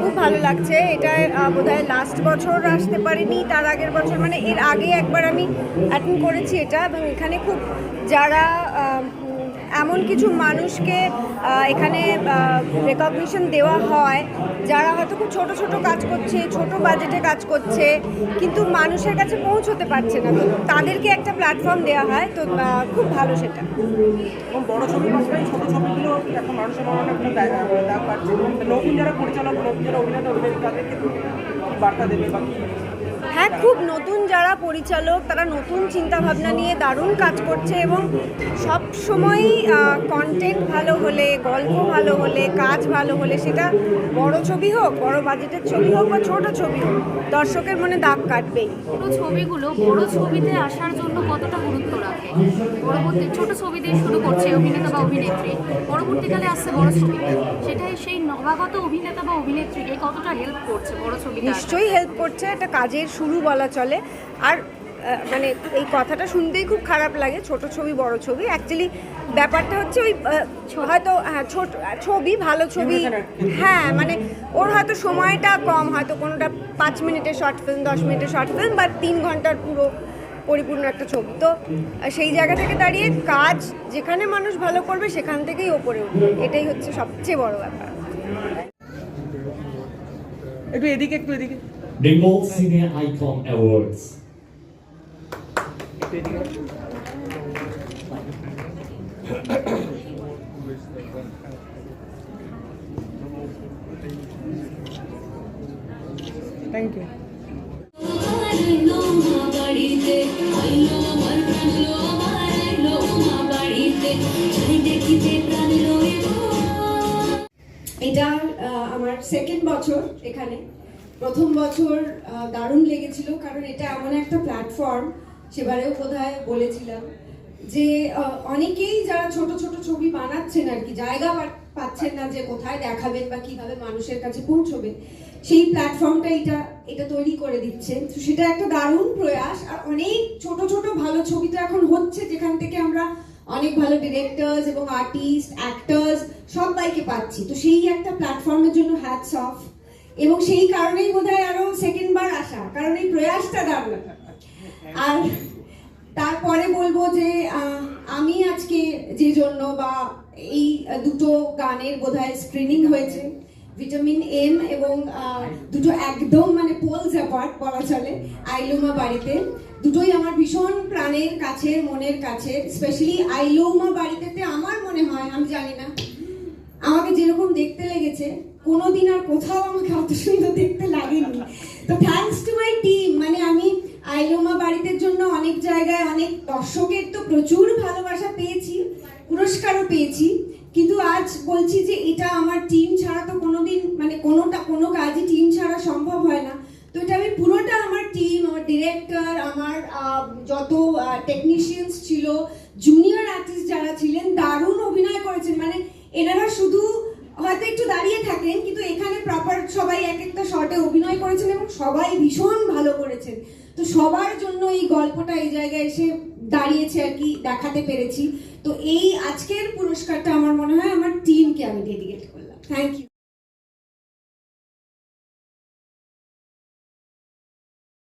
খুব ভালো লাগছে। এটা বোধহয় লাস্ট বছর আসতে পারিনি, তার আগের বছর মানে এর আগে একবার আমি অ্যাটেন্ড করেছি এটা এবং এখানে খুব যারা এমন কিছু মানুষকে এখানে রেকগনিশন দেওয়া হয়, যারা হয়তো খুব ছোট ছোট কাজ করছে, ছোট বাজেটে কাজ করছে, কিন্তু মানুষের কাছে পৌঁছতে পারছে না। তাদেরকে একটা প্ল্যাটফর্ম দেওয়া হয়, তো খুব ভালো সেটা। বড় ছোট ছবিগুলো পরিচালক হ্যাঁ খুব নতুন যারা পরিচালক তারা নতুন চিন্তা ভাবনা নিয়ে দারুণ কাজ করছে এবং সব সময়ই কন্টেন্ট ভালো হলে গল্প ভালো হলে কাজ ভালো হলে সেটা বড় ছবি হোক বড় বাজেটের ছবি হোক বা ছোট ছবি হোক দর্শকের মনে দাগ কাটবেই। ছোট ছবিগুলো বড় ছবিতে আসার জন্য কতটা গুরুত্ব রাখে? পরবর্তী ছোট ছবি দিয়ে শুরু করছে অভিনেতা বা অভিনেত্রী। পরবর্তীকালে আসছে বড় ছবি। সেটাই সেই নবাগত অভিনেতা বা অভিনেত্রীকে কতটা হেল্প করছে বড় আসার? নিশ্চয়ই হেল্প করছে একটা কাজের শুরু বলা চলে। আর মানে এই কথাটা শুনতেই খুব খারাপ লাগে ছোট ছবি বড় ছবি। অ্যাকচুয়ালি ব্যাপারটা হচ্ছে ওই হয়তো হ্যাঁ, ছোট ছবি ভালো ছবি। হ্যাঁ মানে ওর হয়তো সময়টা কম হয়তো কোনোটা পাঁচ মিনিটের শর্ট ফিল্ম দশ মিনিটের শর্ট ফিল্ম বা তিন ঘণ্টার পুরো পরিপূর্ণ একটা ছবি। তো সেই জায়গা থেকে দাঁড়িয়ে কাজ যেখানে মানুষ ভালো করবে সেখান থেকেই ওপরে উঠবে। এটাই হচ্ছে সবচেয়ে বড় ব্যাপার। একটু এদিকে একটু এদিকে। Bengal Cine Icon Awards. প্রাণ লইব এটা আমার সেকেন্ড বছর এখানে প্রথম বছর দারুণ লেগেছিল, কারণ এটা এমন একটা প্ল্যাটফর্ম সেবারেও বোধহয় বলেছিলাম যে অনেকেই যারা ছোট ছোট ছবি বানাচ্ছেন আর কি, জায়গা পাচ্ছেন না যে কোথায় দেখাবেন বা কীভাবে মানুষের কাছে পৌঁছবে, সেই প্ল্যাটফর্মটা এটা এটা তৈরি করে দিচ্ছে। তো সেটা একটা দারুণ প্রয়াস, আর অনেক ছোট ছোট ভালো ছবি তো এখন হচ্ছে, যেখান থেকে আমরা অনেক ভালো ডিরেক্টরস এবং আর্টিস্ট অ্যাক্টার্স সবাইকে পাচ্ছি। তো সেই একটা প্ল্যাটফর্মের জন্য হ্যাটস অফ এবং সেই কারণেই বোধহয় আরও সেকেন্ড বার আসা, কারণ এই প্রয়াসটা দারুণ আর তারপরে বলব যে আমি আজকে যে জন্য বা এই দুটো গানের বোধহয় স্ক্রিনিং হয়েছে ভিটামিন এম এবং দুটো একদম মানে পোলস অ্যাপার্ট বলা চলে, আইলোমা বাড়িতে। দুটোই আমার ভীষণ প্রাণের কাছের, মনের কাছে স্পেশালি আইলোমা বাড়িতে আমার মনে হয়, আমি জানি না। যেরকম দেখতে লেগেছে, কোনোদিন আর কোথাও আমাকে অত সুন্দর দেখতে লাগেনি। তো থ্যাঙ্কস টু মাই টিম মানে আমি আইলোমা বাড়িতে জন্য অনেক জায়গায় অনেক দর্শকের তো প্রচুর ভালোবাসা পেয়েছি, পুরস্কারও পেয়েছি, কিন্তু আজ বলছি যে এটা আমার টিম ছাড়া তো কোনোদিন মানে কোনোটা, কোনো কাজই টিম ছাড়া সম্ভব হয় না। তো এটা আমি পুরোটা আমার টিম আমার ডিরেক্টর আমার যত টেকনিশিয়ানস ছিল জুনিয়র আর্টিস্ট যারা ছিলেন, দারুণ অভিনয় করেছেন। মানে এনারা শুধু হয়তো একটু দাঁড়িয়ে থাকেন কিন্তু এখানে প্রপার সবাই এক একটা শর্টে অভিনয় করেছেন এবং সবাই ভীষণ ভালো করেছেন। তো সবার জন্য এই গল্পটা এই জায়গায় এসে দাঁড়িয়েছে আর কি, দেখাতে পেরেছি। তো এই আজকের পুরস্কারটা আমার মনে হয় আমার টিমকে আমি ডেডিকেট করলাম। Thank you